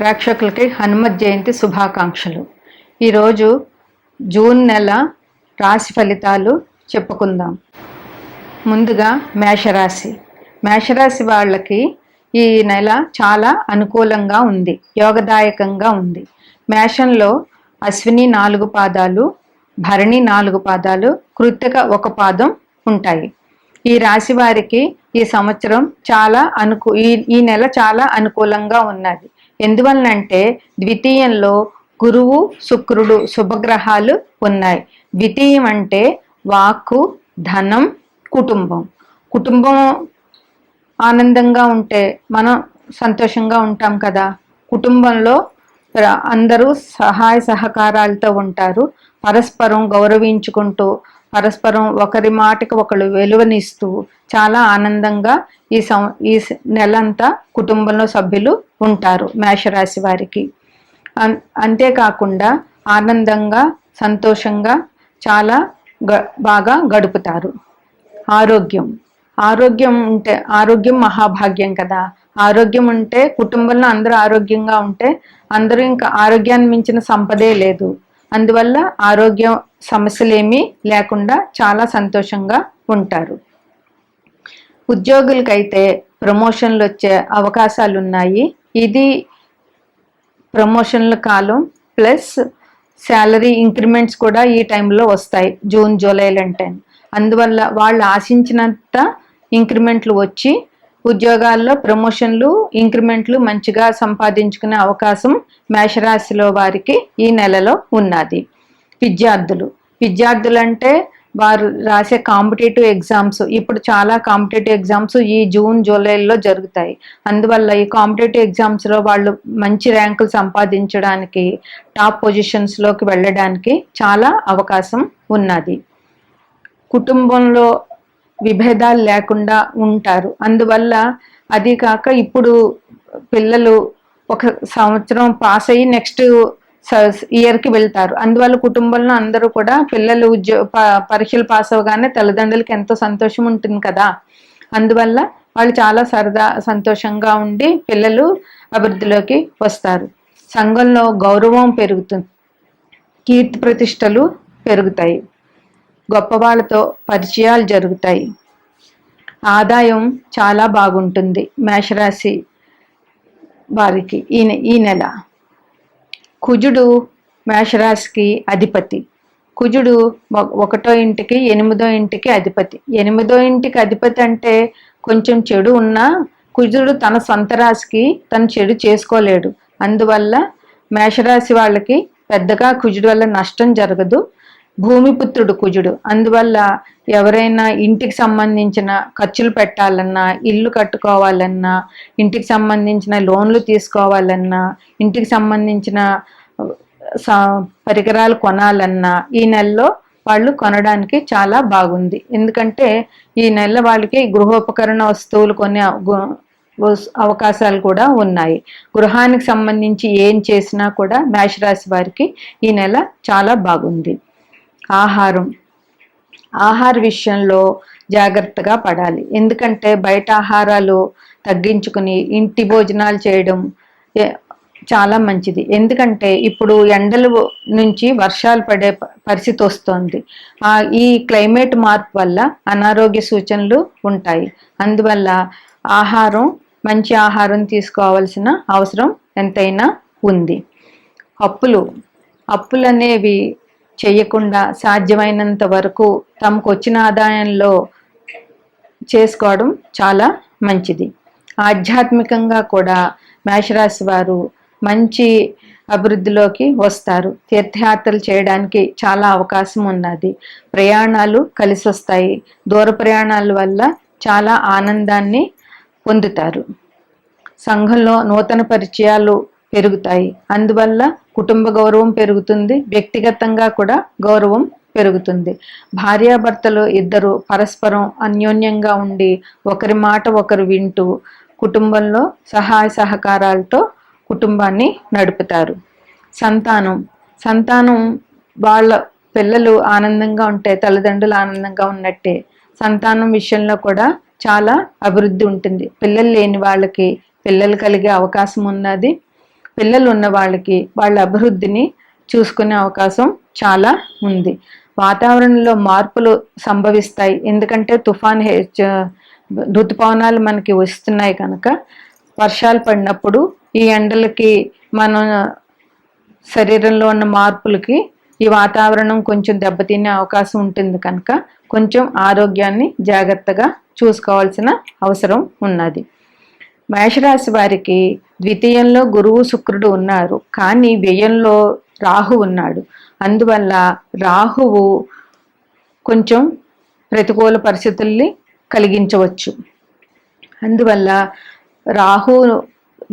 ప్రేక్షకులకి హనుమత్ జయంతి శుభాకాంక్షలు. ఈరోజు జూన్ నెల రాశి ఫలితాలు చెప్పుకుందాం. ముందుగా మేషరాశి. మేషరాశి వాళ్ళకి ఈ నెల చాలా అనుకూలంగా ఉంది యోగదాయకంగా ఉంది. మేషంలో అశ్విని నాలుగు పాదాలు భరణి నాలుగు పాదాలు కృత్తిక ఒక పాదం ఉంటాయి. ఈ రాశి వారికి ఈ సంవత్సరం చాలా అనుకూ ఈ ఈ నెల చాలా అనుకూలంగా ఉన్నది. ఎందువలనంటే ద్వితీయంలో గురువు శుక్రుడు శుభగ్రహాలు ఉన్నాయి. ద్వితీయం అంటే వాక్కు ధనం కుటుంబం. కుటుంబం ఆనందంగా ఉంటే మనం సంతోషంగా ఉంటాం కదా. కుటుంబంలో అందరూ సహాయ సహకారాలతో ఉంటారు. పరస్పరం గౌరవించుకుంటూ పరస్పరం ఒకరి మాటకి ఒకరు విలువనిస్తూ చాలా ఆనందంగా ఈ సం ఈ నెలంతా కుటుంబంలో సభ్యులు ఉంటారు మేషరాశి వారికి. అంతేకాకుండా ఆనందంగా సంతోషంగా చాలా గ బాగా గడుపుతారు. ఆరోగ్యం. ఆరోగ్యం ఉంటే ఆరోగ్యం మహాభాగ్యం కదా. ఆరోగ్యం ఉంటే కుటుంబంలో అందరూ ఆరోగ్యంగా ఉంటే అందరూ ఇంకా ఆరోగ్యాన్ని మించిన సంపదే లేదు. అందువల్ల ఆరోగ్య సమస్యలేమీ లేకుండా చాలా సంతోషంగా ఉంటారు. ఉద్యోగులకైతే ప్రమోషన్లు వచ్చే అవకాశాలు ఉన్నాయి ఇది ప్రమోషన్ల కాలం ప్లస్ శాలరీ ఇంక్రిమెంట్స్ కూడా ఈ టైంలో వస్తాయి జూన్ జూలైలు అంటే అందువల్ల వాళ్ళు ఆశించినంత ఇంక్రిమెంట్లు వచ్చి ఉద్యోగాల్లో ప్రమోషన్లు ఇంక్రిమెంట్లు మంచిగా సంపాదించుకునే అవకాశం మేషరాశిలో వారికి ఈ నెలలో ఉన్నది. విద్యార్థులు. విద్యార్థులు అంటే వారు రాసే కాంపిటేటివ్ ఎగ్జామ్స్. ఇప్పుడు చాలా కాంపిటేటివ్ ఎగ్జామ్స్ ఈ జూన్ జూలైలో జరుగుతాయి. అందువల్ల ఈ కాంపిటేటివ్ ఎగ్జామ్స్లో వాళ్ళు మంచి ర్యాంకులు సంపాదించడానికి టాప్ పొజిషన్స్లోకి వెళ్ళడానికి చాలా అవకాశం ఉన్నది. కుటుంబంలో విభేదాలు లేకుండా ఉంటారు. అందువల్ల అది కాక ఇప్పుడు పిల్లలు ఒక సంవత్సరం పాస్ అయ్యి నెక్స్ట్ ఇయర్కి వెళ్తారు. అందువల్ల కుటుంబంలో అందరూ కూడా పిల్లలు ఉద్యో పరీక్షలు పాస్ అవగానే తల్లిదండ్రులకి ఎంతో సంతోషం ఉంటుంది కదా. అందువల్ల వాళ్ళు చాలా సరదా సంతోషంగా ఉండి పిల్లలు అభివృద్ధిలోకి వస్తారు. సంఘంలో గౌరవం పెరుగుతుంది కీర్తి ప్రతిష్టలు పెరుగుతాయి. గొప్ప వాళ్ళతో పరిచయాలు జరుగుతాయి. ఆదాయం చాలా బాగుంటుంది మేషరాశి వారికి ఈ ఈ నెల. కుజుడు మేషరాశికి అధిపతి. కుజుడు ఒకటో ఇంటికి ఎనిమిదో ఇంటికి అధిపతి. ఎనిమిదో ఇంటికి అధిపతి అంటే కొంచెం చెడు ఉన్నా కుజుడు తన సొంత రాశికి తను చెడు చేసుకోలేడు. అందువల్ల మేషరాశి వాళ్ళకి పెద్దగా కుజుడు వల్ల నష్టం జరగదు. భూమిపుత్రుడు కుజుడు. అందువల్ల ఎవరైనా ఇంటికి సంబంధించిన ఖర్చులు పెట్టాలన్నా ఇల్లు కట్టుకోవాలన్నా ఇంటికి సంబంధించిన లోన్లు తీసుకోవాలన్నా ఇంటికి సంబంధించిన పరికరాలు కొనాలన్నా ఈ నెలలో వాళ్ళు కొనడానికి చాలా బాగుంది. ఎందుకంటే ఈ నెల వాళ్ళకి గృహోపకరణ వస్తువులు కొనే అవకాశాలు కూడా ఉన్నాయి. గృహానికి సంబంధించి ఏం చేసినా కూడా మేషరాశి వారికి ఈ నెల చాలా బాగుంది. ఆహారం. ఆహార విషయంలో జాగ్రత్తగా పడాలి. ఎందుకంటే బయట ఆహారాలు తగ్గించుకుని ఇంటి భోజనాలు చేయడం చాలా మంచిది. ఎందుకంటే ఇప్పుడు ఎండలు నుంచి వర్షాలు పడే పరిస్థితి వస్తోంది. ఈ క్లైమేట్ మార్పు వల్ల అనారోగ్య సూచనలు ఉంటాయి. అందువల్ల ఆహారం మంచి ఆహారం తీసుకోవాల్సిన అవసరం ఎంతైనా ఉంది. అప్పులు. అప్పులు అనేవి చేయకుండా సాధ్యమైనంత వరకు తమకు వచ్చిన ఆదాయంలో చేసుకోవడం చాలా మంచిది. ఆధ్యాత్మికంగా కూడా మేషరాశి వారు మంచి అభివృద్ధిలోకి వస్తారు. తీర్థయాత్రలు చేయడానికి చాలా అవకాశం ఉన్నది. ప్రయాణాలు కలిసి వస్తాయి దూర ప్రయాణాల వల్ల చాలా ఆనందాన్ని పొందుతారు. సంఘంలో నూతన పరిచయాలు పెరుగుతాయి. అందువల్ల కుటుంబ గౌరవం పెరుగుతుంది. వ్యక్తిగతంగా కూడా గౌరవం పెరుగుతుంది. భార్యాభర్తలు ఇద్దరు పరస్పరం అన్యోన్యంగా ఉండి ఒకరి మాట ఒకరు వింటూ కుటుంబంలో సహాయ సహకారాలతో కుటుంబాన్ని నడుపుతారు. సంతానం. సంతానం వాళ్ళ పిల్లలు ఆనందంగా ఉంటే తల్లిదండ్రులు ఆనందంగా ఉన్నట్టే సంతానం విషయంలో కూడా చాలా అభివృద్ధి ఉంటుంది. పిల్లలు లేని వాళ్ళకి పిల్లలు కలిగే అవకాశం ఉన్నది. పిల్లలు ఉన్న వాళ్ళకి వాళ్ళ అభివృద్ధిని చూసుకునే అవకాశం చాలా ఉంది. వాతావరణంలో మార్పులు సంభవిస్తాయి. ఎందుకంటే తుఫాన్ హెచ్ ఋతుపవనాలు మనకి వస్తున్నాయి కనుక వర్షాలు పడినప్పుడు ఈ ఎండలకి మన శరీరంలో ఉన్న మార్పులకి ఈ వాతావరణం కొంచెం దెబ్బతినే అవకాశం ఉంటుంది కనుక కొంచెం ఆరోగ్యాన్ని జాగ్రత్తగా చూసుకోవాల్సిన అవసరం ఉన్నది. మేషరాశి వారికి ద్వితీయంలో గురువు శుక్రుడు ఉన్నారు. కానీ వ్యయంలో రాహు ఉన్నాడు. అందువల్ల రాహువు కొంచెం ప్రతికూల పరిస్థితుల్ని కలిగించవచ్చు. అందువల్ల రాహు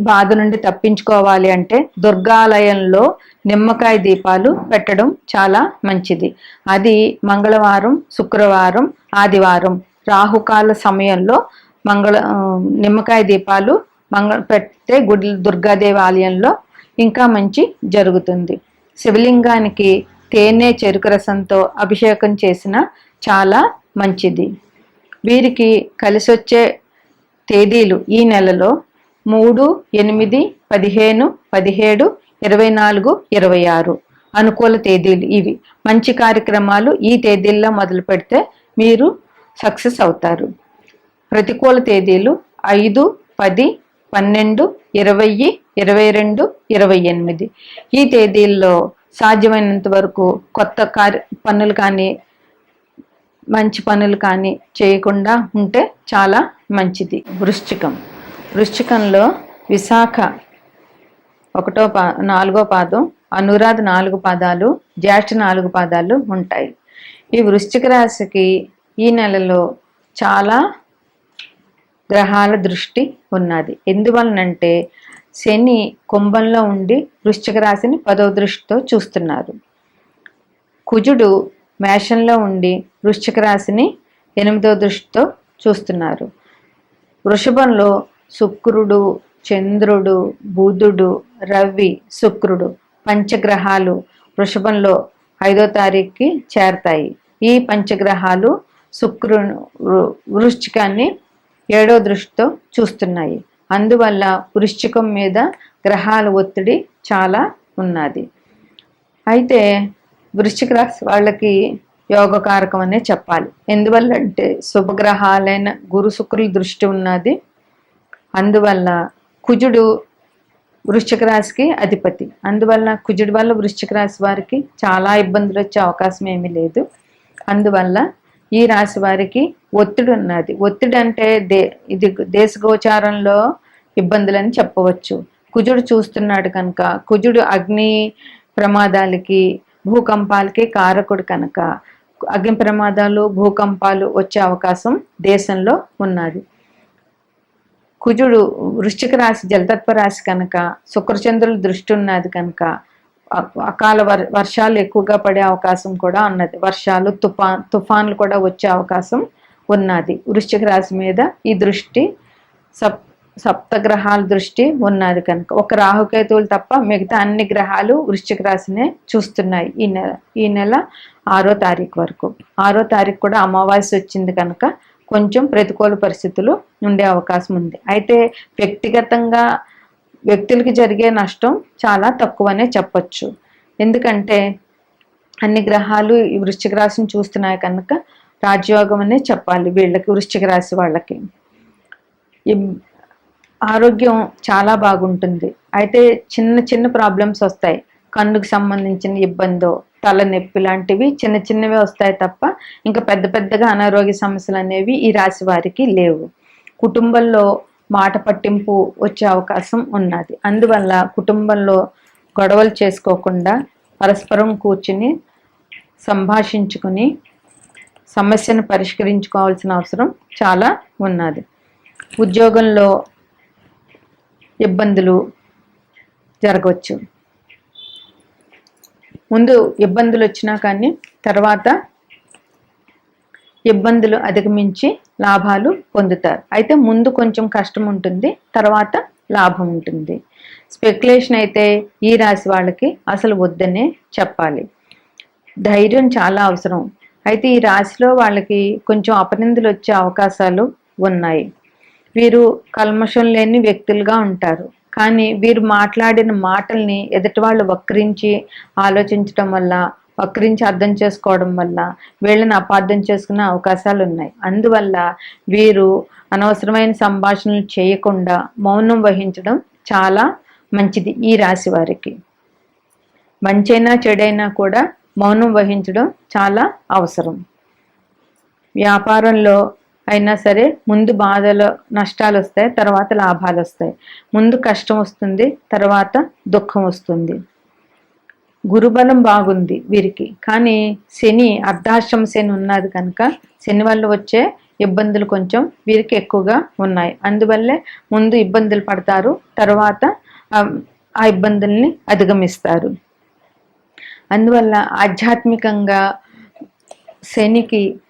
బాధ నుండి తప్పించుకోవాలి అంటే దుర్గాలయంలో నిమ్మకాయ దీపాలు పెట్టడం చాలా మంచిది. అది మంగళవారం శుక్రవారం ఆదివారం రాహుకాల సమయంలో మంగళ నిమ్మకాయ దీపాలు మంగళ పెడితే గుడి దుర్గాదేవి ఆలయంలో ఇంకా మంచి జరుగుతుంది. శివలింగానికి తేనె చెరుకు రసంతో అభిషేకం చేసిన చాలా మంచిది. వీరికి కలిసొచ్చే తేదీలు ఈ నెలలో మూడు ఎనిమిది పదిహేను పదిహేడు ఇరవై నాలుగు ఇరవై ఆరు. అనుకూల తేదీలు ఇవి. మంచి కార్యక్రమాలు ఈ తేదీల్లో మొదలు పెడితే మీరు సక్సెస్ అవుతారు. ప్రతికూల తేదీలు ఐదు పది పన్నెండు ఇరవై ఇరవై రెండు ఇరవై ఎనిమిది. ఈ తేదీల్లో సాధ్యమైనంత వరకు కొత్త కార్య పనులు కానీ మంచి పనులు కానీ చేయకుండా ఉంటే చాలా మంచిది. వృశ్చికం. వృశ్చికంలో విశాఖ ఒకటో పా నాలుగో పాదం అనురాధ నాలుగు పాదాలు జ్యేష్ఠ నాలుగు పాదాలు ఉంటాయి. ఈ వృశ్చిక రాశికి ఈ నెలలో చాలా గ్రహాల దృష్టి ఉన్నది. ఎందువలనంటే శని కుంభంలో ఉండి వృశ్చిక రాశిని పదో దృష్టితో చూస్తున్నారు. కుజుడు మేషంలో ఉండి వృశ్చిక రాశిని ఎనిమిదో దృష్టితో చూస్తున్నారు. వృషభంలో శుక్రుడు చంద్రుడు బుధుడు రవి శుక్రుడు పంచగ్రహాలు వృషభంలో ఐదో తారీఖుకి చేరతాయి. ఈ పంచగ్రహాలు శుక్రుడు వృశ్చికాన్ని ఏడో దృష్టితో చూస్తున్నాయి. అందువల్ల వృశ్చికం మీద గ్రహాల ఒత్తిడి చాలా ఉన్నది. అయితే వృశ్చిక రాశి వాళ్ళకి యోగకారకం అనే చెప్పాలి. ఎందువల్ల అంటే శుభగ్రహాలైన గురు శుక్రుల దృష్టి ఉన్నది. అందువల్ల కుజుడు వృశ్చిక రాశికి అధిపతి. అందువల్ల కుజుడి వల్ల వృశ్చిక రాశి వారికి చాలా ఇబ్బందులు వచ్చే అవకాశం ఏమీ లేదు. అందువల్ల ఈ రాశి వారికి ఒత్తిడి ఉన్నది. ఒత్తిడి అంటే దే ఇది దేశ గోచారంలో ఇబ్బందులని చెప్పవచ్చు. కుజుడు చూస్తున్నాడు కనుక కుజుడు అగ్ని ప్రమాదాలకి భూకంపాలకి కారకుడు కనుక అగ్ని ప్రమాదాలు భూకంపాలు వచ్చే అవకాశం దేశంలో ఉన్నది. కుజుడు వృశ్చిక రాశి జలతత్వ రాశి కనుక శుక్రచంద్రుల దృష్టి ఉన్నది కనుక అకాల వర్ వర్షాలు ఎక్కువగా పడే అవకాశం కూడా ఉన్నది. వర్షాలు తుఫాన్ తుఫాన్లు కూడా వచ్చే అవకాశం ఉన్నది. వృశ్చిక రాశి మీద ఈ దృష్టి సప్ సప్తగ్రహాల దృష్టి ఉన్నది కనుక. ఒక రాహుకేతువులు తప్ప మిగతా అన్ని గ్రహాలు వృశ్చిక రాశినే చూస్తున్నాయి ఈ నెల ఈ నెల ఆరో తారీఖు వరకు. ఆరో తారీఖు కూడా అమావాస్య వచ్చింది కనుక కొంచెం ప్రతికూల పరిస్థితులు ఉండే అవకాశం ఉంది. అయితే వ్యక్తిగతంగా వ్యక్తులకి జరిగే నష్టం చాలా తక్కువనే చెప్పచ్చు. ఎందుకంటే అన్ని గ్రహాలు ఈ వృశ్చిక రాశిని చూస్తున్నాయి కనుక రాజయోగం అనే చెప్పాలి వీళ్ళకి వృశ్చిక రాశి వాళ్ళకి. ఈ ఆరోగ్యం చాలా బాగుంటుంది. అయితే చిన్న చిన్న ప్రాబ్లమ్స్ వస్తాయి. కన్నుకు సంబంధించిన ఇబ్బందో తలనొప్పి లాంటివి చిన్న చిన్నవి వస్తాయి తప్ప ఇంకా పెద్ద పెద్దగా అనారోగ్య సమస్యలు అనేవి ఈ రాశి వారికి లేవు. కుటుంబంలో మాట పట్టింపు వచ్చే అవకాశం ఉన్నది. అందువల్ల కుటుంబంలో గొడవలు చేసుకోకుండా పరస్పరం కూర్చుని సంభాషించుకుని సమస్యను పరిష్కరించుకోవాల్సిన అవసరం చాలా ఉన్నది. ఉద్యోగంలో ఇబ్బందులు జరగవచ్చు. ముందు ఇబ్బందులు వచ్చినా కానీ తర్వాత ఇబ్బందులు అధిగమించి లాభాలు పొందుతారు. అయితే ముందు కొంచెం కష్టం ఉంటుంది తర్వాత లాభం ఉంటుంది. స్పెక్యులేషన్ అయితే ఈ రాశి వాళ్ళకి అసలు వద్దనే చెప్పాలి. ధైర్యం చాలా అవసరం. అయితే ఈ రాశిలో వాళ్ళకి కొంచెం అపనిందులు వచ్చే అవకాశాలు ఉన్నాయి. వీరు కల్మషం లేని వ్యక్తులుగా ఉంటారు. కానీ వీరు మాట్లాడిన మాటల్ని ఎదుటి వాళ్ళు వక్రించి ఆలోచించడం వల్ల వక్రించి అర్థం చేసుకోవడం వల్ల వీళ్ళని అపార్థం చేసుకునే అవకాశాలు ఉన్నాయి అందువల్ల వీరు అనవసరమైన సంభాషణలు చేయకుండా మౌనం వహించడం చాలా మంచిది ఈ రాశి వారికి. మంచైనా చెడైనా కూడా మౌనం వహించడం చాలా అవసరం. వ్యాపారంలో అయినా సరే ముందు బాధలు నష్టాలు వస్తాయి తర్వాత లాభాలు వస్తాయి. ముందు కష్టం వస్తుంది తర్వాత దుఃఖం వస్తుంది. గురుబలం బాగుంది వీరికి. కానీ శని అర్ధాశ్రమ శని ఉన్నది కనుక శని వల్ల వచ్చే ఇబ్బందులు కొంచెం వీరికి ఎక్కువగా ఉన్నాయి. అందువల్లే ముందు ఇబ్బందులు పడతారు తర్వాత ఆ- ఆ ఇబ్బందుల్ని అధిగమిస్తారు. అందువల్ల ఆధ్యాత్మికంగా శనికి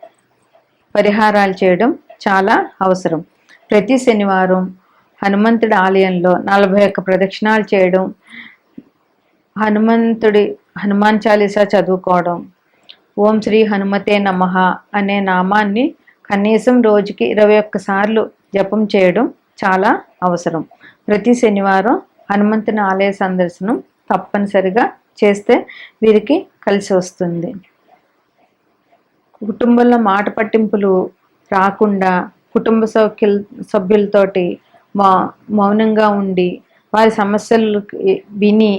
పరిహారాలు చేయడం చాలా అవసరం. ప్రతి శనివారం హనుమంతుడి ఆలయంలో నలభై ఒక్క ప్రదక్షిణాలు చేయడం హనుమంతుడి హనుమాన్ చాలీసా చదువుకోవడం. ఓం శ్రీ హనుమతే నమః అనే నామాన్ని కనీసం రోజుకి ఇరవై ఒక్కసార్లు జపం చేయడం చాలా అవసరం. ప్రతి శనివారం హనుమంతుని ఆలయ సందర్శనం తప్పనిసరిగా చేస్తే వీరికి కలిసి వస్తుంది. కుటుంబంలో మాట పట్టింపులు రాకుండా కుటుంబ సౌఖ్యుల సభ్యులతోటి మౌనంగా ఉండి వారి సమస్యలు విని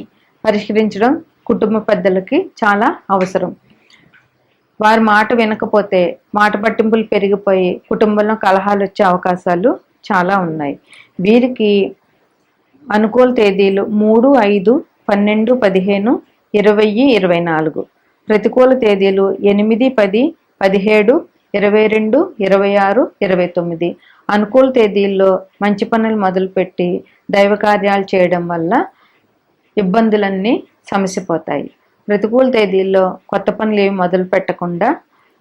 పరిష్కరించడం కుటుంబ పెద్దలకి చాలా అవసరం. వారి మాట వినకపోతే మాట పట్టింపులు పెరిగిపోయి కుటుంబంలో కలహాలు వచ్చే అవకాశాలు చాలా ఉన్నాయి. వీరికి అనుకూల తేదీలు మూడు ఐదు పన్నెండు పదిహేను ఇరవై ఇరవై నాలుగు. ప్రతికూల తేదీలు ఎనిమిది పది పదిహేడు ఇరవై రెండు ఇరవై ఆరు ఇరవై తొమ్మిది. అనుకూల తేదీల్లో మంచి పనులు మొదలుపెట్టి దైవ కార్యాలు చేయడం వల్ల ఇబ్బందులన్నీ సమసిపోతాయి. ప్రతికూల తేదీల్లో కొత్త పనులు ఏమి మొదలు పెట్టకుండా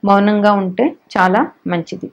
మౌనంగా ఉంటే చాలా మంచిది.